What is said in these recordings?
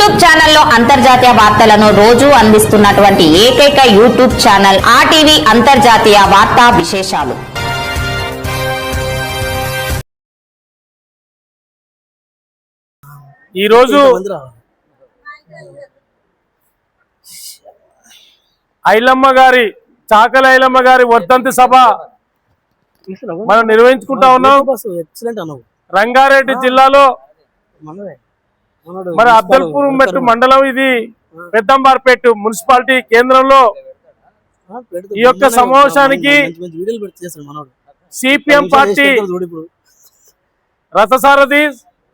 YouTube ఛానల్లో అంతర్జాతీయ వార్తలను రోజు అందిస్తున్నటువంటి ఏకైక యూట్యూబ్ ఛానల్ ఆర్టీవీ అంతర్జాతీయ వార్తా విశేషాలు. ఈరోజు ఐలమ్మ గారి చాకల ఐలమ్మ గారి వర్ధంతి సభ మనం నిర్వహించుకుంటా ఉన్నాం. రంగారెడ్డి జిల్లాలో మరి అబ్దల్పూర్ మెట్టు మండలం ఇది పెద్దంబార్పేట మున్సిపాలిటీ కేంద్రంలో ఈ యొక్క సమావేశానికి సిపిఎం పార్టీ రథసారథి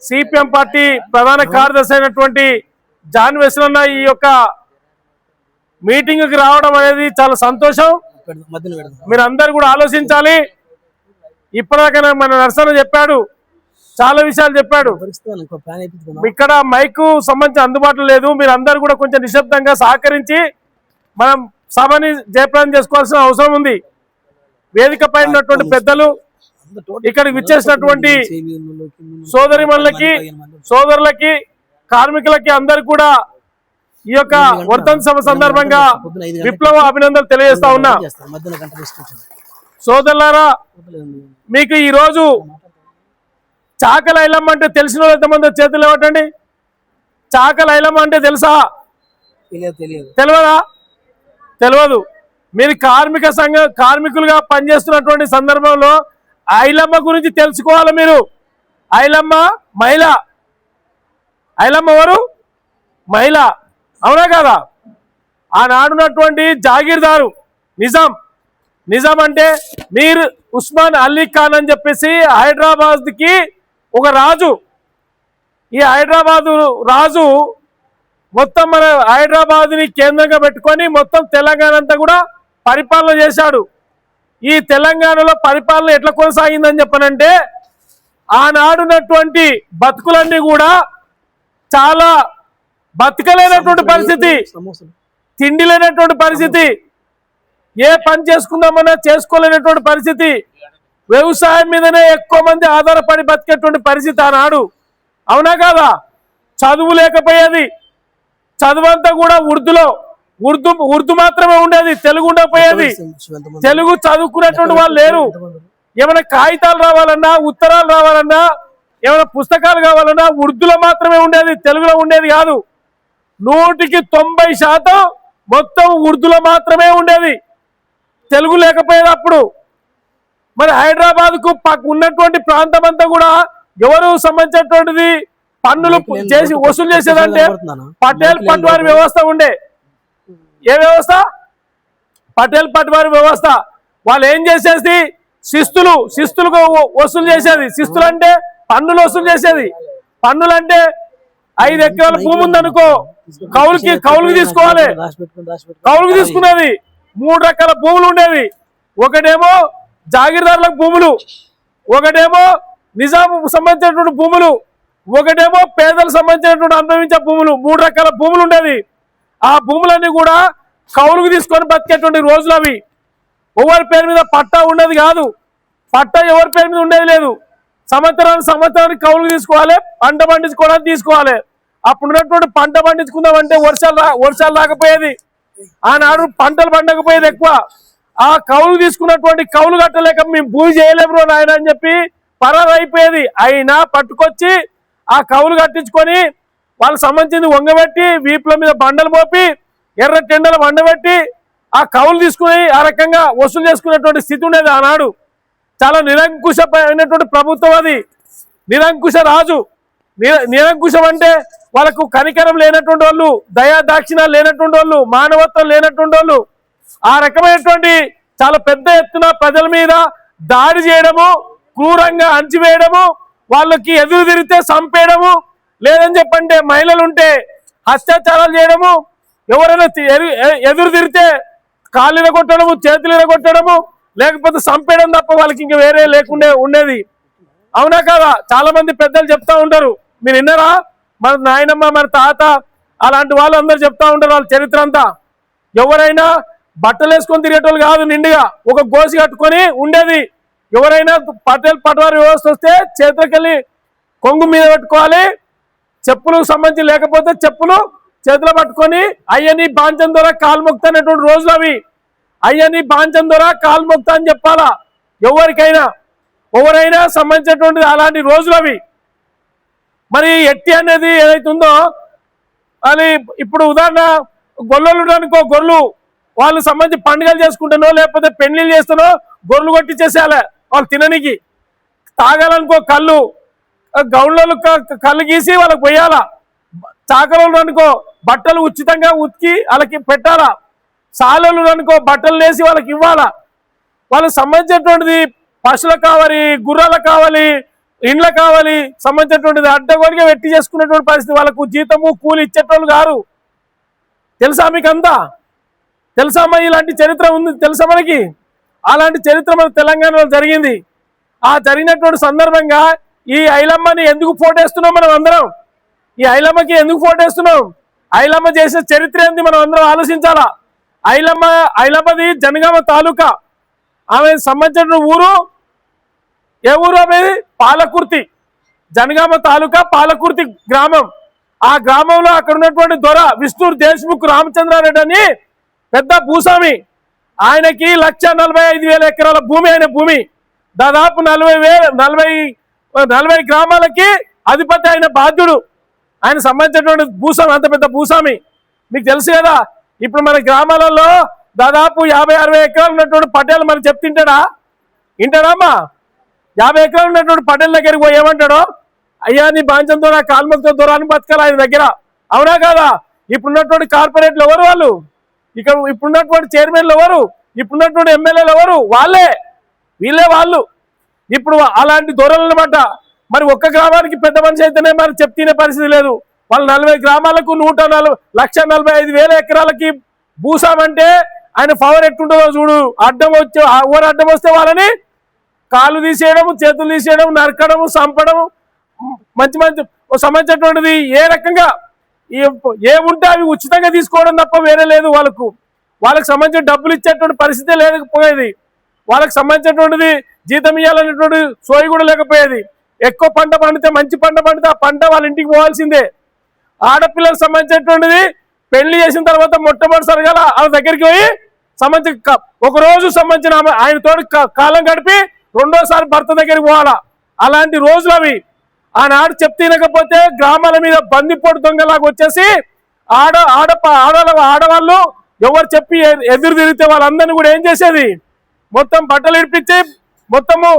సిపిఎం పార్టీ ప్రధాన కార్యదర్శి అయినటువంటి జాన్ వెస్లన్న ఈ యొక్క మీటింగ్కి రావడం అనేది చాలా సంతోషం. మీరు అందరు కూడా ఆలోచించాలి. ఇప్పటిదాకా మన నరసన్న చెప్పాడు చాలా విషయాలు చెప్పాడు. ఇక్కడ మైకు సంబంధించి అందుబాటులో లేదు. మీరు అందరు కూడా కొంచెం నిశ్శబ్దంగా సహకరించి మనం సభని జయప్రదం చేసుకోవాల్సిన అవసరం ఉంది. వేదిక పైన ఉన్నటువంటి పెద్దలు ఇక్కడికి విచ్చేసినటువంటి సోదరిమణులకి సోదరులకి కార్మికులకి అందరికి కూడా ఈ యొక్క వర్ధన్ సభ సందర్భంగా విప్లవ అభినందనలు తెలియజేస్తా ఉన్నా. సోదరులారా మీకు ఈ రోజు చాకల ఐలమ్మ అంటే తెలిసిన వాళ్ళు ఎంతమంది చేతులు ఇవ్వటండి చాకల ఐలమ్మ అంటే తెలుసా? తెలియదు తెలియదు. మీరు కార్మిక సంఘ కార్మికులుగా పనిచేస్తున్నటువంటి సందర్భంలో ఐలమ్మ గురించి తెలుసుకోవాలి మీరు. ఐలమ్మ మహిళ. ఐలమ్మ ఎవరు? మహిళ. అవునా కదా? ఆనాడున్నటువంటి జాగీర్దారు. నిజాం. నిజాం అంటే మీర్ ఉస్మాన్ అలీ ఖాన్ అని చెప్పేసి హైదరాబాద్కి ఒక రాజు. ఈ హైదరాబాదు రాజు మొత్తం మన హైదరాబాద్ని కేంద్రంగా పెట్టుకొని మొత్తం తెలంగాణ అంతా కూడా పరిపాలన చేశాడు. ఈ తెలంగాణలో పరిపాలన ఎట్లా కొనసాగిందని చెప్పనంటే ఆనాడున్నటువంటి బతుకులన్నీ కూడా చాలా బతకలేనటువంటి పరిస్థితి. తిండి లేనటువంటి పరిస్థితి. ఏ పని చేసుకుందామన్నా చేసుకోలేనటువంటి పరిస్థితి. వ్యవసాయం మీదనే ఎక్కువ మంది ఆధారపడి బతికేటువంటి పరిస్థితి ఆనాడు. అవునా కాదా? చదువు లేకపోయేది. చదువంతా కూడా ఉర్దూలో. ఉర్దూ ఉర్దూ మాత్రమే ఉండేది. తెలుగు ఉండకపోయేది. తెలుగు చదువుకునేటువంటి వాళ్ళు లేరు. ఏమైనా కాగితాలు రావాలన్నా ఉత్తరాలు రావాలన్నా ఏమైనా పుస్తకాలు కావాలన్నా ఉర్దూలో మాత్రమే ఉండేది. తెలుగులో ఉండేది కాదు. నూటికి తొంభై శాతం మొత్తం ఉర్దూలో మాత్రమే ఉండేది. తెలుగు లేకపోయేది అప్పుడు. మరి హైదరాబాద్కు ఉన్నటువంటి ప్రాంతం అంతా కూడా ఎవరు సంబంధించినటువంటిది పన్నులు చేసి వసూలు చేసేదంటే పటేల్ పట్వారి వ్యవస్థ ఉండే. ఏ వ్యవస్థ? పటేల్ పట్వారి వ్యవస్థ. వాళ్ళు ఏం చేసేది? శిస్తులు శిస్తులకు వసూలు చేసేది. శిస్తులు అంటే పన్నులు వసూలు చేసేది. పన్నులు అంటే ఐదు ఎకరాల భూమి ఉందనుకో కౌలుకి కౌలుకి తీసుకోవాలి. కౌలుకు తీసుకునేది. మూడు రకాల భూములు ఉండేవి. ఒకటేమో జాగీర్దారులకు భూములు. ఒకటేమో నిజాం సంబంధించినటువంటి భూములు. ఒకటేమో పేదలకు సంబంధించినటువంటి అనుభవించే భూములు. మూడు రకాల భూములు ఉండేది ఆ భూములన్నీ కూడా కౌలుకు తీసుకొని బతికేటువంటి రోజులు అవి. ఎవరి పేరు మీద పట్టా ఉండేది కాదు. పట్టా ఎవరి పేరు మీద ఉండేది లేదు. సంవత్సరానికి సంవత్సరానికి కౌలుకు తీసుకోవాలి పంట పండించుకోవడానికి తీసుకోవాలి. అప్పుడు ఉన్నటువంటి పంట పండించుకుందామంటే వర్షాలు రా వర్షాలు రాకపోయేది. ఆనాడు పంటలు పండకపోయేది ఎక్కువ. ఆ కౌలు తీసుకున్నటువంటి కౌలు కట్టలేక మేము భూమి చేయలేము నాయన అని చెప్పి పరారైపోయేది అయినా పట్టుకొచ్చి ఆ కౌలు కట్టించుకొని వాళ్ళకి సంబంధించింది వంగబెట్టి వీపుల మీద బండలు మోపి ఎర్ర టెండలు బండబెట్టి ఆ కౌలు తీసుకుని ఆ రకంగా వసూలు చేసుకునేటువంటి స్థితి ఉండేది ఆనాడు. చాలా నిరంకుశమైనటువంటి ప్రభుత్వం అది. నిరంకుశ రాజు. నిర- నిరంకుశం అంటే వాళ్ళకు కనికరం లేనటువంటి వాళ్ళు దయా దాక్షిణాలు లేనటువంటి వాళ్ళు మానవత్వం లేనటువంటి వాళ్ళు. ఆ రకమైనటువంటి చాలా పెద్ద ఎత్తున ప్రజల మీద దాడి చేయడము క్రూరంగా అంచివేయడము వాళ్ళకి ఎదురు తిరిగితే చంపేయడము లేదని చెప్పంటే మహిళలు ఉంటే అత్యాచారాలు చేయడము ఎవరైనా ఎదురు తిరిగితే కాళ్ళు ఇరగొట్టడము చేతులు ఇరగొట్టడము లేకపోతే చంపేయడం తప్ప వాళ్ళకి ఇంక వేరే లేకుండే ఉండేది. అవునా కదా? చాలా మంది పెద్దలు చెప్తా ఉంటారు. మీరు విన్నారా? మన నాయనమ్మ మన తాత అలాంటి వాళ్ళు అందరు చెప్తా ఉంటారు వాళ్ళ చరిత్ర అంతా. ఎవరైనా బట్టలు వేసుకొని తిరిగేటోళ్ళు కాదు నిండుగా. ఒక గోసి కట్టుకొని ఉండేది. ఎవరైనా పటేల్ పటవారి వ్యవస్థ వస్తే చేతులకెళ్ళి కొంగు మీద పెట్టుకోవాలి. చెప్పులు సంబంధించి లేకపోతే చెప్పులు చేతిలో పట్టుకొని అయ్యని బాంచం ద్వారా కాలు అనేటువంటి రోజులు అవి. అయ్యని బాంచం ద్వారా కాలు అని చెప్పాలా? ఎవరికైనా ఎవరైనా సంబంధించినటువంటి అలాంటి రోజులు అవి. మరి ఎట్టి అనేది ఏదైతుందో ఉందో అది ఇప్పుడు ఉదాహరణ గొల్లలు అనుకో గొర్రెలు వాళ్ళు సంబంధించి పండుగలు చేసుకుంటానో లేకపోతే పెళ్ళిళ్ళు చేస్తానో గొర్రెలు కొట్టించేసేయాలి వాళ్ళు తిననికి. తాగాలనుకో కళ్ళు గౌన్లలో కళ్ళు గీసి వాళ్ళకి పోయాలా? చాకరోళ్ళు అనుకో బట్టలు ఉచితంగా ఉతికి వాళ్ళకి పెట్టాలా? సాలలు అనుకో బట్టలు వేసి వాళ్ళకి ఇవ్వాలా? వాళ్ళకి సంబంధించినటువంటిది పశువులకు కావాలి గుర్రాలకు కావాలి ఇండ్ల కావాలి సంబంధించినటువంటిది అడ్డగోడిగా వెట్టి చేసుకునేటువంటి పరిస్థితి వాళ్ళకు జీతము కూలి ఇచ్చేటోళ్ళు గారు తెలుసా మీకు అంతా ఇలాంటి చరిత్ర ఉంది తెలుసా మనకి? అలాంటి చరిత్ర మన తెలంగాణలో జరిగింది. ఆ జరిగినటువంటి సందర్భంగా ఈ ఐలమ్మని ఎందుకు ఫోటేస్తున్నాం మనం అందరం? ఈ ఐలమ్మకి ఎందుకు ఫోటేస్తున్నాం ఐలమ్మ చేసిన చరిత్ర ఏంది మనం అందరం ఆలోచించాలా? ఐలమ్మ ఐలమ్మది జనగామ తాలూకా. ఆమె సంబంధించిన ఊరు ఏ ఊరు అనేది పాలకుర్తి. జనగామ తాలూకా పాలకుర్తి గ్రామం. ఆ గ్రామంలో అక్కడ ఉన్నటువంటి దొర విష్ణు దేశ్ముఖ్ రామచంద్రారెడ్డి అని పెద్ద భూస్వామి. ఆయనకి లక్ష నలభై ఐదు వేల ఎకరాల భూమి ఆయన భూమి. దాదాపు నలభై వేల నలభై నలభై గ్రామాలకి అధిపతి ఆయన బాధ్యుడు. ఆయన సంబంధించినటువంటి భూస్వామి అంత పెద్ద భూస్వామి. మీకు తెలుసు కదా ఇప్పుడు మన గ్రామాలలో దాదాపు యాభై అరవై ఎకరాలు ఉన్నటువంటి పటేల్ మరి చెప్తుంటాడా? వింటాడమ్మా యాభై ఎకరాలు ఉన్నటువంటి పటేల్ దగ్గరికి పోయి ఏమంటాడో? అయ్యా నీ బాంచంతో నా కాల్మలతో దూరాన్ని బతకాలి ఆయన దగ్గర. అవునా కాదా? ఇప్పుడున్నటువంటి కార్పొరేట్లు ఎవరు వాళ్ళు? ఇక్కడ ఇప్పుడున్నటువంటి చైర్మన్లు ఎవరు? ఇప్పుడున్నటువంటి ఎమ్మెల్యేలు ఎవరు? వాళ్ళే. వీళ్ళే వాళ్ళు. ఇప్పుడు అలాంటి దొరలు అనమాట మరి ఒక్క గ్రామానికి పెద్ద మనిషి అయితేనే మరి చెప్తేనే పరిస్థితి లేదు. వాళ్ళు నలభై గ్రామాలకు నూట లక్ష నలభై ఐదు వేల ఎకరాలకి భూసామంటే ఆయన పవర్ ఎట్టుంటుందో చూడు. అడ్డం వచ్చే ఎవరు అడ్డం వస్తే వాళ్ళని కాలు తీసేయడం చేతులు తీసేయడం నరకడం చంపడం మంచి మంచి సంబంధించినటువంటిది ఏ రకంగా ఏముంటే అవి ఉచితంగా తీసుకోవడం తప్ప వేరే లేదు వాళ్ళకు. వాళ్ళకి సంబంధించిన డబ్బులు ఇచ్చేటువంటి పరిస్థితే లేకపోయేది. వాళ్ళకి సంబంధించినటువంటిది జీతం ఇవ్వాలనేటువంటి సోయి కూడా లేకపోయేది. ఎక్కువ పంట పండితే మంచి పంట పండితే ఆ పంట వాళ్ళ ఇంటికి పోవాల్సిందే. ఆడపిల్లలకు సంబంధించినటువంటిది పెళ్ళి చేసిన తర్వాత మొట్టమొదటిసారిగా ఆమె దగ్గరికి పోయి సంబంధించి ఒక రోజు సంబంధించిన ఆమె తోటి క- కాలం గడిపి రెండోసారి భర్త దగ్గరికి పోవాలా. అలాంటి రోజులు అవి. ఆనాడు చెప్తీనకపోతే గ్రామాల మీద బందిపోటు దొంగలాగా వచ్చేసి ఆడ ఆడ ఆడ ఆడవాళ్ళు ఎవరు చెప్పి ఎదురు తిరిగితే వాళ్ళందరినీ కూడా ఏం చేసేది? మొత్తం బట్టలు ఇడిపించి మొత్తము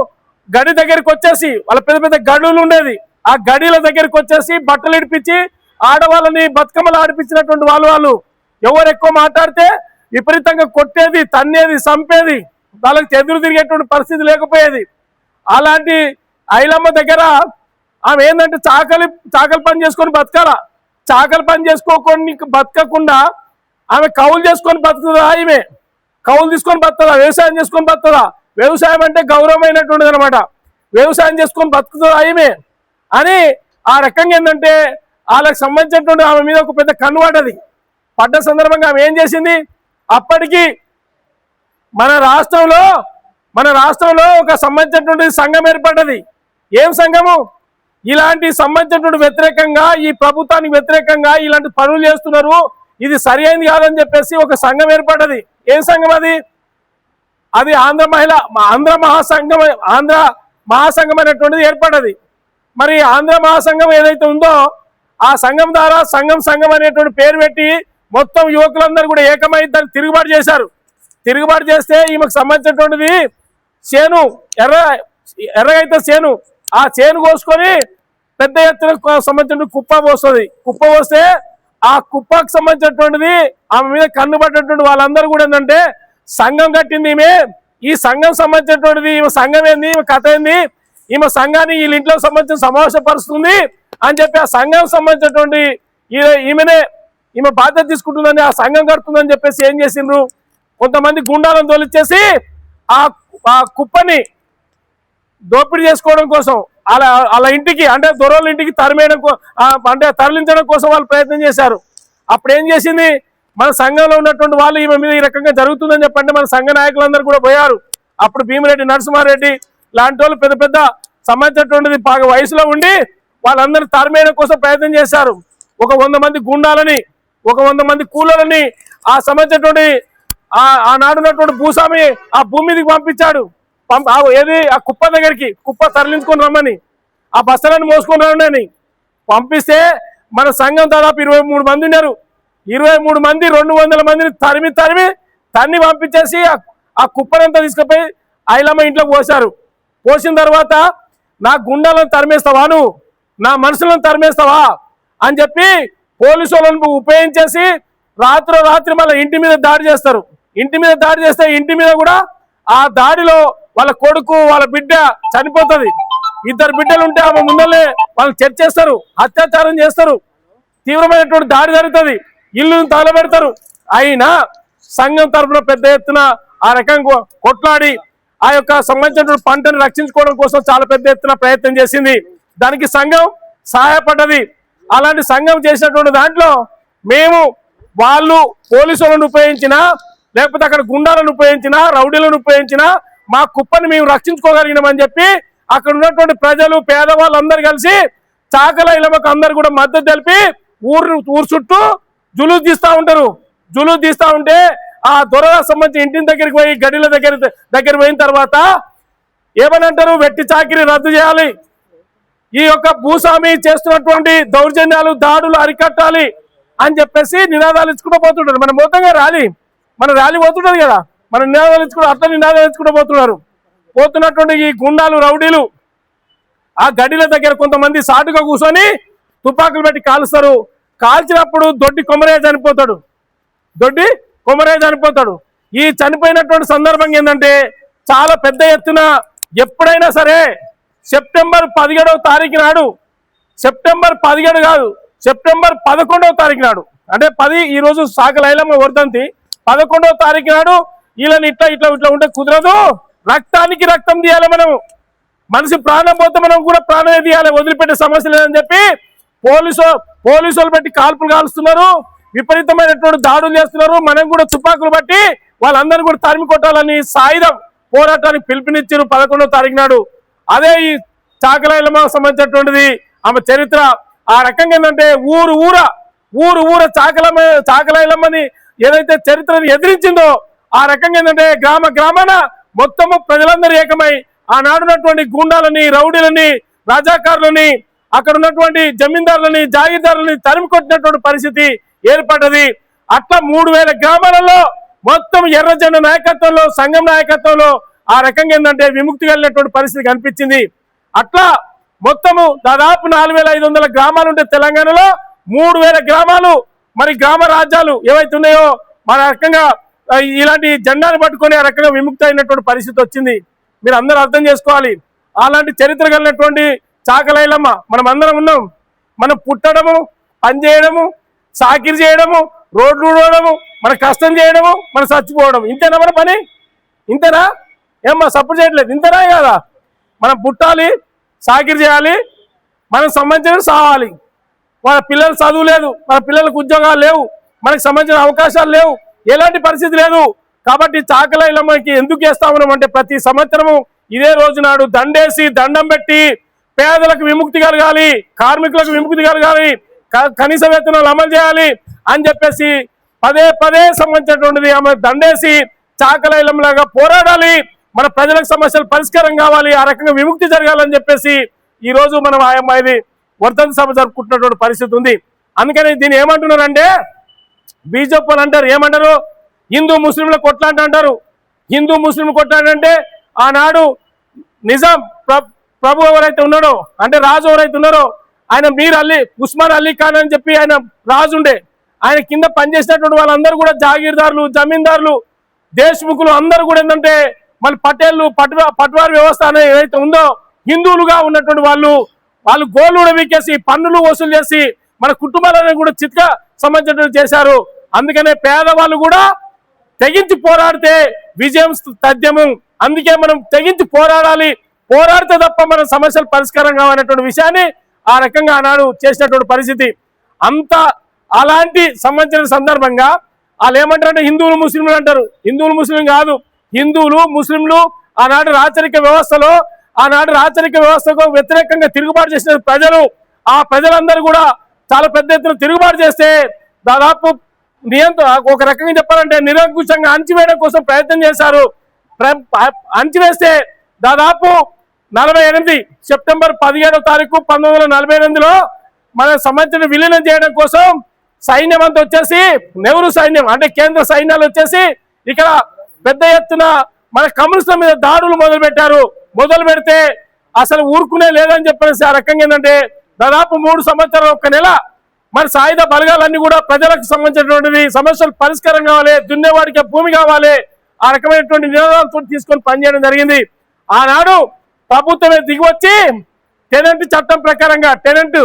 గడి దగ్గరికి వచ్చేసి వాళ్ళ పెద్ద పెద్ద గడులు ఉండేది. ఆ గడిల దగ్గరికి వచ్చేసి బట్టలు ఇడిపించి ఆడవాళ్ళని బతుకమ్మలు ఆడిపించినటువంటి వాళ్ళు వాళ్ళు. ఎవరు ఎక్కువ మాట్లాడితే విపరీతంగా కొట్టేది తన్నేది చంపేది. వాళ్ళకి ఎదురు తిరిగేటువంటి పరిస్థితి లేకపోయేది. అలాంటి ఐలమ్మ దగ్గర ఆమె ఏంటంటే చాకలి చాకలి పని చేసుకొని బతకాల? చాకలి పని చేసుకోకుండా బతకకుండా ఆమె కౌలు చేసుకొని బతుకుతుందా ఈమె? కౌలు తీసుకొని బతుకుతుందా? వ్యవసాయం చేసుకొని బతుకుతుందా? వ్యవసాయం అంటే గౌరవమైనటువంటిది అనమాట వ్యవసాయం చేసుకొని బతుకుతుందా ఈమె? అని ఆ రకంగా ఏంటంటే వాళ్ళకి సంబంధించినటువంటి ఆమె మీద ఒక పెద్ద కన్ను పడ్డది. పడ్డ సందర్భంగా ఆమె ఏం చేసింది? అప్పటికి మన రాష్ట్రంలో మన రాష్ట్రంలో ఒక సంబంధించినటువంటి సంఘం ఏర్పడ్డది. ఏం సంఘము? ఇలాంటి సంబంధించినటువంటి వ్యతిరేకంగా ఈ ప్రభుత్వానికి వ్యతిరేకంగా ఇలాంటి పనులు చేస్తున్నారు. ఇది సరి అయింది కాదని చెప్పేసి ఒక సంఘం ఏర్పడ్డది. ఏం సంఘం అది? అది ఆంధ్ర మహిళ ఆంధ్ర మహాసంఘం ఆంధ్ర మహాసంఘం అనేటువంటిది ఏర్పడ్డది. మరి ఆంధ్ర మహాసంఘం ఏదైతే ఉందో ఆ సంఘం ద్వారా సంఘం సంఘం అనేటువంటి పేరు పెట్టి మొత్తం యువకులందరూ కూడా ఏకమై దాన్ని తిరుగుబాటు చేశారు. తిరుగుబాటు చేస్తే ఈమెకు సంబంధించినటువంటిది చేను ఎర్ర ఎర్రగైతే చేను ఆ చేను కోసుకొని పెద్ద ఎత్తున సంబంధించిన కుప్ప పోస్తుంది. కుప్ప పోస్తే ఆ కుప్పకు సంబంధించినటువంటిది ఆమె మీద కన్ను పడ్డటువంటి వాళ్ళందరూ కూడా ఏంటంటే సంఘం కట్టింది ఈమె. ఈ సంఘం సంబంధించినటువంటిది ఈమె సంఘం ఏంది? ఈమె కథ ఏంది? ఈమె సంఘాన్ని వీళ్ళ ఇంట్లో సంబంధించిన సమావేశపరుస్తుంది అని చెప్పి ఆ సంఘం సంబంధించినటువంటి ఈ- ఈమెనే ఈమె బాధ్యత తీసుకుంటుందని ఆ సంఘం కడుతుందని చెప్పేసి ఏం చేసిండ్రు? కొంతమంది గుండాలను తోలిచ్చేసి ఆ కుప్పని దోపిడీ చేసుకోవడం కోసం అలా అలా ఇంటికి అంటే దొరల ఇంటికి తరిమేయడం కో- ఆ, అంటే తరలించడం కోసం వాళ్ళు ప్రయత్నం చేశారు. అప్పుడు ఏం చేసింది? మన సంఘంలో ఉన్నటువంటి వాళ్ళు ఈమె మీద ఈ రకంగా జరుగుతుందని చెప్పండి. మన సంఘ నాయకులందరూ కూడా పోయారు. అప్పుడు భీమిరెడ్డి నరసింహారెడ్డి లాంటి వాళ్ళు పెద్ద పెద్ద సంబంధించినటువంటిది బాగా వయసులో ఉండి వాళ్ళందరూ తరిమేయడం కోసం ప్రయత్నం చేశారు. ఒక వంద మంది గుండాలని ఒక వంద మంది కూలర్లని ఆ సంబంధించినటువంటి ఆ ఆనాడున్నటువంటి భూస్వామి ఆ భూమి మీదకి పంపించాడు. పంప ఏది? ఆ కుప్ప దగ్గరికి కుప్ప తరలించుకొని రమ్మని. ఆ బస్సులను మోసుకొని రండి పంపిస్తే మన సంఘం దాదాపు ఇరవై మూడు మంది ఉన్నారు. ఇరవై మూడు మంది రెండు వందల మందిని తరిమి తరిమి తన్ని పంపించేసి ఆ- కుప్పనంతా తీసుకుపోయి ఐలమ్మ ఇంట్లో పోశారు. పోసిన తర్వాత నా గుండాలను తరిమేస్తావా నువ్వు? నా మనసులను తరిమేస్తావా? అని చెప్పి పోలీసు వాళ్ళని ఉపయోగించేసి రాత్రి రాత్రి మళ్ళీ ఇంటి మీద దాడి చేస్తారు. ఇంటి మీద దాడి చేస్తే ఇంటి మీద కూడా ఆ దాడిలో వాళ్ళ కొడుకు వాళ్ళ బిడ్డ చనిపోతుంది. ఇద్దరు బిడ్డలు ఉంటే ఆమె ముందలే వాళ్ళు చర్చ చేస్తారు అత్యాచారం చేస్తారు. తీవ్రమైనటువంటి దాడి జరుగుతుంది. ఇల్లును తగలబెడతారు. అయినా సంఘం తరపున పెద్ద ఎత్తున ఆ రకంగా కొట్లాడి ఆ యొక్క సంబంధించినటువంటి పంటను రక్షించుకోవడం కోసం చాలా పెద్ద ఎత్తున ప్రయత్నం చేసింది. దానికి సంఘం సహాయపడ్డది. అలాంటి సంఘం చేసినటువంటి దాంట్లో మేము వాళ్ళు పోలీసులను ఉపయోగించినా లేకపోతే అక్కడ గుండాలను ఉపయోగించినా రౌడీలను ఉపయోగించినా మా కుప్పని మేము రక్షించుకోగలిగినామని చెప్పి అక్కడ ఉన్నటువంటి ప్రజలు పేదవాళ్ళు అందరు కలిసి చాకల ఇలమకు అందరు కూడా మద్దతు తెలిపి ఊరు ఊరు చుట్టూ జులుసు తీస్తూ ఉంటారు. జులుసు తీస్తూ ఉంటే ఆ దొరగా సంబంధించి ఇంటి దగ్గరికి పోయి గడిల దగ్గర దగ్గర పోయిన తర్వాత ఏమని అంటారు వెట్టి చాకిరి రద్దు చేయాలి. ఈ యొక్క భూస్వామి చేస్తున్నటువంటి దౌర్జన్యాలు దాడులు అరికట్టాలి అని చెప్పేసి నినాదాలు ఇచ్చుకుంటూ పోతుంటారు. మన మొత్తంగా ర్యాలీ మన ర్యాలీ పోతుంటుంది కదా. మన నినాదాలు ఇచ్చుకుంటూ అట్లా నినాదాలు ఇచ్చుకుంటూ పోతున్నారు. పోతున్నటువంటి ఈ గుండాలు రౌడీలు ఆ గడిల దగ్గర కొంతమంది సాటుగా కూర్చొని తుపాకులు పెట్టి కాలుస్తారు. కాల్చినప్పుడు దొడ్డి కొమరయ్య చనిపోతాడు. దొడ్డి కొమరయ్య చనిపోతాడు. ఈ చనిపోయినటువంటి సందర్భం ఏంటంటే చాలా పెద్ద ఎత్తున ఎప్పుడైనా సరే సెప్టెంబర్ పదిహేడవ తారీఖు నాడు సెప్టెంబర్ పదిహేడు కాదు సెప్టెంబర్ పదకొండవ తారీఖు నాడు అంటే పది ఈరోజు సాగ లైలమ్మ వర్ధంతి పదకొండవ తారీఖు నాడు వీళ్ళని ఇట్లా ఇట్లా ఇట్లా ఉంటే కుదరదు. రక్తానికి రక్తం తీయాలి మనం మనిషి ప్రాణం పోతే మనం కూడా ప్రాణమే తీయాలి. వదిలిపెట్టే సమస్య లేదని చెప్పి పోలీసు పోలీసులు బట్టి పెట్టి కాల్పులు కాలుస్తున్నారు. విపరీతమైనటువంటి దాడులు చేస్తున్నారు. మనం కూడా తుపాకులు బట్టి వాళ్ళందరినీ కూడా తరిమి కొట్టాలని సాయుధం పోరాటానికి పిలుపునిచ్చారు పదకొండవ తారీఖు నాడు. అదే ఈ చాకలైలమ సంబంధించినటువంటిది ఆమె చరిత్ర. ఆ రకంగా ఏంటంటే ఊరు ఊర ఊరు ఊర చాకలమ్మ చాకలైలమ్మని ఏదైతే చరిత్రను ఎదిరించిందో ఆ రకంగా ఏంటంటే గ్రామ గ్రామాన మొత్తము ప్రజలందరూ ఏకమై ఆనాడున్నటువంటి గూండాలని రౌడీలని రాజాకారులని అక్కడ ఉన్నటువంటి జమీందారులని జాగీర్దారులని తరిమి కొట్టినటువంటి పరిస్థితి ఏర్పడ్డది. అట్లా మూడు వేల గ్రామాలలో మొత్తం ఎర్ర నాయకత్వంలో సంఘం నాయకత్వంలో ఆ రకంగా ఏంటంటే విముక్తి కలిగినటువంటి పరిస్థితి కనిపించింది. అట్లా మొత్తము దాదాపు నాలుగు వేల ఐదు వందల గ్రామాలు ఉంటే తెలంగాణలో మూడు వేల గ్రామాలు మరి గ్రామ రాజ్యాలు ఏవైతే ఉన్నాయో మన రకంగా ఇలాంటి జెండాను పట్టుకొని ఆ రకంగా విముక్త అయినటువంటి పరిస్థితి వచ్చింది. మీరు అందరూ అర్థం చేసుకోవాలి. అలాంటి చరిత్ర కలిగినటువంటి చాకలైలమ్మ మనం అందరం ఉన్నాం. మనం పుట్టడము పని చేయడము సాకిరి చేయడము రోడ్లు ఊడవడము మన కష్టం చేయడము మన చచ్చిపోవడం ఇంతేనా మన పని? ఇంతేనా? ఏమ్మా సపోర్ట్ చేయట్లేదు. ఇంతేనా కదా? మనం పుట్టాలి సాకిరి చేయాలి మనకు సంబంధించిన సావాలి. వాళ్ళ పిల్లలు చదువు లేదు మన పిల్లలకు ఉద్యోగాలు లేవు మనకు సంబంధించిన అవకాశాలు లేవు. ఎలాంటి పరిస్థితి లేదు. కాబట్టి చాకలైలమ్మకి ఎందుకు వేస్తా ఉన్నాం అంటే ప్రతి సంవత్సరము ఇదే రోజు నాడు దండేసి దండం పెట్టి పేదలకు విముక్తి కలగాలి కార్మికులకు విముక్తి కలగాలి క- కనీస వేతనాలు అమలు చేయాలి అని చెప్పేసి పదే పదే సంబంధించినటువంటిది ఆమె దండేసి చాకలైలంలాగా పోరాడాలి. మన ప్రజలకు సమస్యలు పరిష్కారం కావాలి ఆ రకంగా విముక్తి జరగాలని చెప్పేసి ఈ రోజు మనం ఆ అమ్మాయిది వర్ధన్ సభ జరుపుకుంటున్నటువంటి పరిస్థితి ఉంది. అందుకని దీన్ని ఏమంటున్నారంటే బీజేపీ అంటారు ఏమంటారు? హిందూ ముస్లింల కొట్లాట అంటారు. హిందూ ముస్లిం కొట్లాంటంటే ఆనాడు నిజాం ప్రభు ఎవరైతే ఉన్నాడో అంటే రాజు ఎవరైతే ఉన్నారో ఆయన మీర్ అల్లీ ఉస్మాన్ అల్లీ ఖాన్ అని చెప్పి ఆయన రాజుండే ఆయన కింద పనిచేసినటువంటి వాళ్ళందరూ కూడా జాగీర్దారులు జమీందారులు దేశ్ముఖులు అందరూ కూడా ఏంటంటే మళ్ళీ పటేళ్ళు పట్వా పట్వారి వ్యవస్థ అనేది ఏదైతే ఉందో హిందువులుగా ఉన్నటువంటి వాళ్ళు వాళ్ళు గోళ్ళు కూడా వీకేసి పన్నులు వసూలు చేసి మన కుటుంబాలను కూడా చిత్క సంబంధించినట్టు చేశారు. అందుకనే పేదవాళ్ళు కూడా తెగించి పోరాడితే విజయం తథ్యము. అందుకే మనం తెగించి పోరాడాలి. పోరాడితే తప్ప మన సమస్యలు పరిష్కారం కావాలనేటువంటి విషయాన్ని ఆ రకంగా ఆనాడు చేసినటువంటి పరిస్థితి. అంత అలాంటి సంబంధించిన సందర్భంగా వాళ్ళు ఏమంటారంటే హిందువులు ముస్లింలు అంటారు. హిందువులు ముస్లిం కాదు. హిందువులు ముస్లింలు ఆనాడు రాచరిక వ్యవస్థలో ఆనాడు రాచరిక వ్యవస్థకు వ్యతిరేకంగా తిరుగుబాటు చేసిన ప్రజలు ఆ ప్రజలందరూ కూడా చాలా పెద్ద ఎత్తున తిరుగుబాటు చేస్తే దాదాపు దీంతో ఒక రకంగా చెప్పాలంటే నిరంకుశంగా అంచివేయడం కోసం ప్రయత్నం చేశారు. ప్ర- దాదాపు నలభై ఎనిమిది సెప్టెంబర్ పదిహేడో తారీఖు పంతొమ్మిది వందల నలభై ఎనిమిదిలో మన సంబంధించిన విలీనం చేయడం కోసం సైన్యం అంతా వచ్చేసి నెహ్రూ సైన్యం అంటే కేంద్ర సైన్యాలు వచ్చేసి ఇక్కడ పెద్ద ఎత్తున మన కమ్యూనిస్టుల మీద దాడులు మొదలు పెట్టారు మొదలు పెడితే అసలు ఊరుకునే లేదని చెప్పేసి ఆ రకంగా ఏంటంటే దాదాపు మూడు సంవత్సరాలు ఒక్క నెల మరి సాయుధ బలగాలన్నీ కూడా ప్రజలకు సంబంధించినటువంటివి సమస్యలు పరిష్కారం కావాలి దున్నేవాడికి భూమి కావాలి ఆ రకమైనటువంటి నినాదాలతో తీసుకొని పనిచేయడం జరిగింది. ఆనాడు ప్రభుత్వమే దిగివచ్చి టెనెంట్ చట్టం ప్రకారంగా టెనెంట్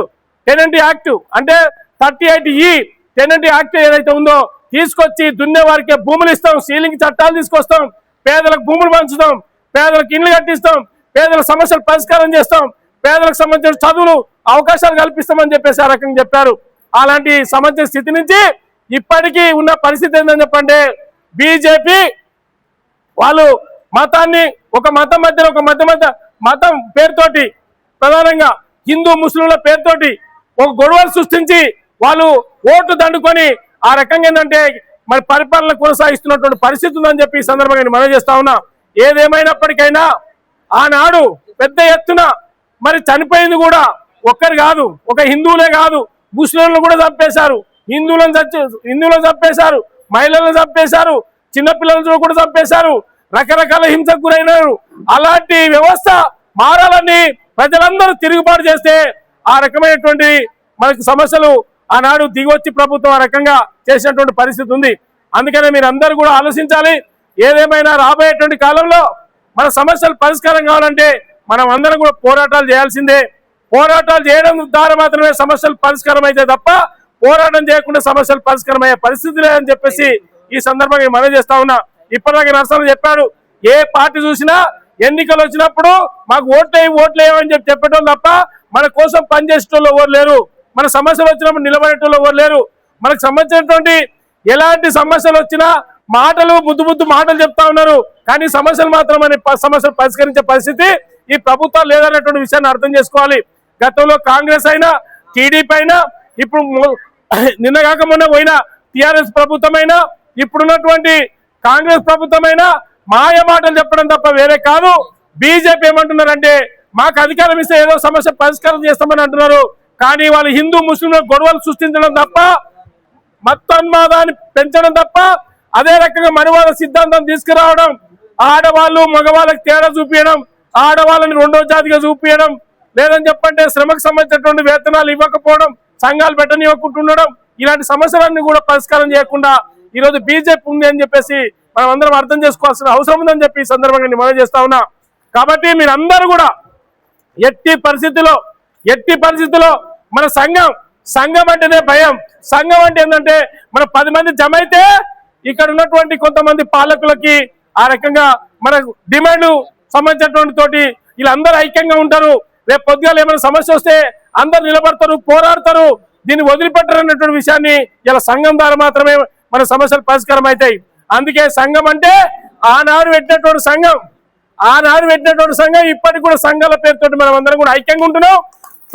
టెనెంట్ యాక్ట్ అంటే థర్టీ ఎయిట్ ఈ టెనెంట్ యాక్ట్ ఏదైతే ఉందో తీసుకొచ్చి దున్నేవారికే భూములు ఇస్తాం సీలింగ్ చట్టాలు తీసుకొస్తాం పేదలకు భూములు పంచుతాం పేదలకు ఇండ్లు కట్టిస్తాం పేదల సమస్యలు పరిష్కారం చేస్తాం పేదలకు సంబంధించిన చదువులు అవకాశాలు కల్పిస్తామని చెప్పేసి ఆ రకంగా చెప్పారు. అలాంటి సమస్య స్థితి నుంచి ఇప్పటికీ ఉన్న పరిస్థితి ఏంటని చెప్పండి. బీజేపీ వాళ్ళు మతాన్ని ఒక మతం మధ్య ఒక మధ్య మధ్య మతం పేరుతోటి ప్రధానంగా హిందూ ముస్లింల పేరుతోటి ఒక గొడవలు సృష్టించి వాళ్ళు ఓట్లు దండుకొని ఆ రకంగా ఏంటంటే మరి పరిపాలన కొనసాగిస్తున్నటువంటి పరిస్థితి ఉందని చెప్పి ఈ సందర్భంగా నేను మనవి చేస్తా ఉన్నా. ఏదేమైనప్పటికైనా ఆనాడు పెద్ద ఎత్తున మరి చనిపోయింది కూడా ఒక్కరు కాదు ఒక హిందువులే కాదు ముస్లింలను కూడా చంపేశారు. హిందువులను చచ్చి హిందువులను చంపేశారు. మహిళలను చంపేశారు. చిన్నపిల్లలను కూడా చంపేశారు. రకరకాల హింసకు గురైనారు. అలాంటి వ్యవస్థ మారాలని ప్రజలందరూ తిరుగుబాటు చేస్తే ఆ రకమైనటువంటి మనకు సమస్యలు ఆనాడు దిగొచ్చి ప్రభుత్వం ఆ రకంగా చేసినటువంటి పరిస్థితి ఉంది. అందుకనే మీరు అందరూ కూడా ఆలోచించాలి. ఏదేమైనా రాబోయేటువంటి కాలంలో మన సమస్యలు పరిష్కారం కావాలంటే మనం అందరం కూడా పోరాటాలు చేయాల్సిందే. పోరాటాలు చేయడం ద్వారా మాత్రమే సమస్యలు పరిష్కారం అయితే తప్ప పోరాటం చేయకుండా సమస్యలు పరిష్కారం అయ్యే పరిస్థితి లేదని చెప్పేసి ఈ సందర్భంగా మనం చేస్తా ఉన్నా. ఇప్పటిదాకా నరసన చెప్పాడు ఏ పార్టీ చూసినా ఎన్నికలు వచ్చినప్పుడు మాకు ఓట్లేయి ఓట్లేయమని చెప్పి చెప్పడం తప్ప మన కోసం పనిచేసేటోళ్ళు ఎవరు లేరు. మన సమస్యలు వచ్చినప్పుడు నిలబడేటోళ్ళు ఎవరు లేరు. మనకు సంబంధించినటువంటి ఎలాంటి సమస్యలు వచ్చినా మాటలు బుద్ధు బుద్ధు మాటలు చెప్తా ఉన్నారు. కానీ సమస్యలు మాత్రం అనే ప- సమస్యలు పరిష్కరించే పరిస్థితి ఈ ప్రభుత్వం లేదన్నటువంటి విషయాన్ని అర్థం చేసుకోవాలి. గతంలో కాంగ్రెస్ అయినా టీడీపీ అయినా ఇప్పుడు నిన్న కాక మొన్న పోయిన టిఆర్ఎస్ ప్రభుత్వమైనా ఇప్పుడున్నటువంటి కాంగ్రెస్ ప్రభుత్వమైనా మాయ మాటలు చెప్పడం తప్ప వేరే కాదు. బీజేపీ ఏమంటున్నారంటే మాకు అధికారం ఇస్తే ఏదో సమస్య పరిష్కారం చేస్తామని అంటున్నారు. కానీ వాళ్ళు హిందూ ముస్లింల గొడవలు సృష్టించడం తప్ప మత్తన్మాదాన్ని పెంచడం తప్ప అదే రకంగా మనువాద సిద్ధాంతం తీసుకురావడం ఆడవాళ్ళు మగవాళ్ళకి తేడా చూపించడం ఆడవాళ్ళని రెండో జాతిగా చూపించడం లేదని చెప్పంటే శ్రమకు సంబంధించినటువంటి వేతనాలు ఇవ్వకపోవడం సంఘాలు పెట్టనివ్వకుంటుండడం ఇలాంటి సమస్యలన్నీ కూడా పరిష్కారం చేయకుండా ఈ రోజు బీజేపీ ఉంది అని చెప్పేసి మనం అందరం అర్థం చేసుకోవాల్సిన అవసరం ఉందని చెప్పి ఈ సందర్భంగా నేను మనం చేస్తా ఉన్నా. కాబట్టి మీరందరూ కూడా ఎట్టి పరిస్థితిలో ఎట్టి పరిస్థితిలో మన సంఘం సంఘం అంటేనే భయం. సంఘం అంటే ఏంటంటే మన పది మంది జమ అయితే ఇక్కడ ఉన్నటువంటి కొంతమంది పాలకులకి ఆ రకంగా మన డిమాండ్ సంబంధించినటువంటి తోటి వీళ్ళందరూ ఐక్యంగా ఉంటారు. రేపు పొద్దుగాల ఏమైనా సమస్య వస్తే అందరు నిలబడతారు పోరాడతారు. దీన్ని వదిలిపెట్టరు అన్నటువంటి విషయాన్ని ఇలా సంఘం ద్వారా మాత్రమే మన సమస్యలు పరిష్కారం అవుతాయి అందుకే సంఘం అంటే ఆనాడు పెట్టినటువంటి సంఘం. ఆనాడు పెట్టినటువంటి సంఘం ఇప్పటికి కూడా సంఘాల పేరుతో మనం అందరం కూడా ఐక్యంగా ఉంటున్నాం.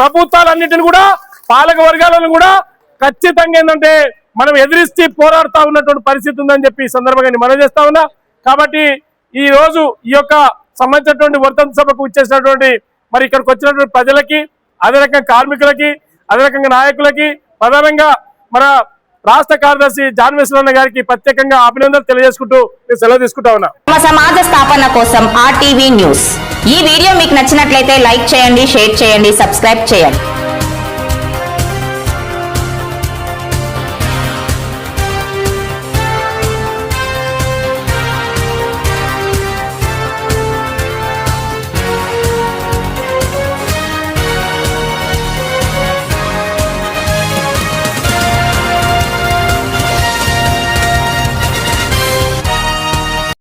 ప్రభుత్వాలన్నిటిని కూడా పాలక వర్గాలను కూడా ఖచ్చితంగా ఏంటంటే మనం ఎదిరిస్తే పోరాడుతూ ఉన్నటువంటి పరిస్థితి ఉందని చెప్పి ఈ సందర్భంగా నేను మనం చేస్తా ఉన్నా. కాబట్టి ఈ రోజు ఈ యొక్క సంబంధించినటువంటి వర్తంత సభకు ఇచ్చేసినటువంటి మరి ఇక్కడికి వచ్చినటువంటి ప్రజలకి అదే రకంగా కార్మికులకి అదే రకంగా నాయకులకి ప్రధానంగా మన రాష్ట్ర కార్యదర్శి జాన్వేశ్వరన్న గారికి ప్రత్యేకంగా అభినందనలు తెలియజేసుకుంటూ నేను సెలవు తీసుకుంటా ఉన్నా. తమ సమాజ స్థాపన కోసం ఆర్టీవీ న్యూస్. ఈ వీడియో మీకు నచ్చినట్లయితే లైక్ చేయండి షేర్ చేయండి సబ్స్క్రైబ్ చేయండి.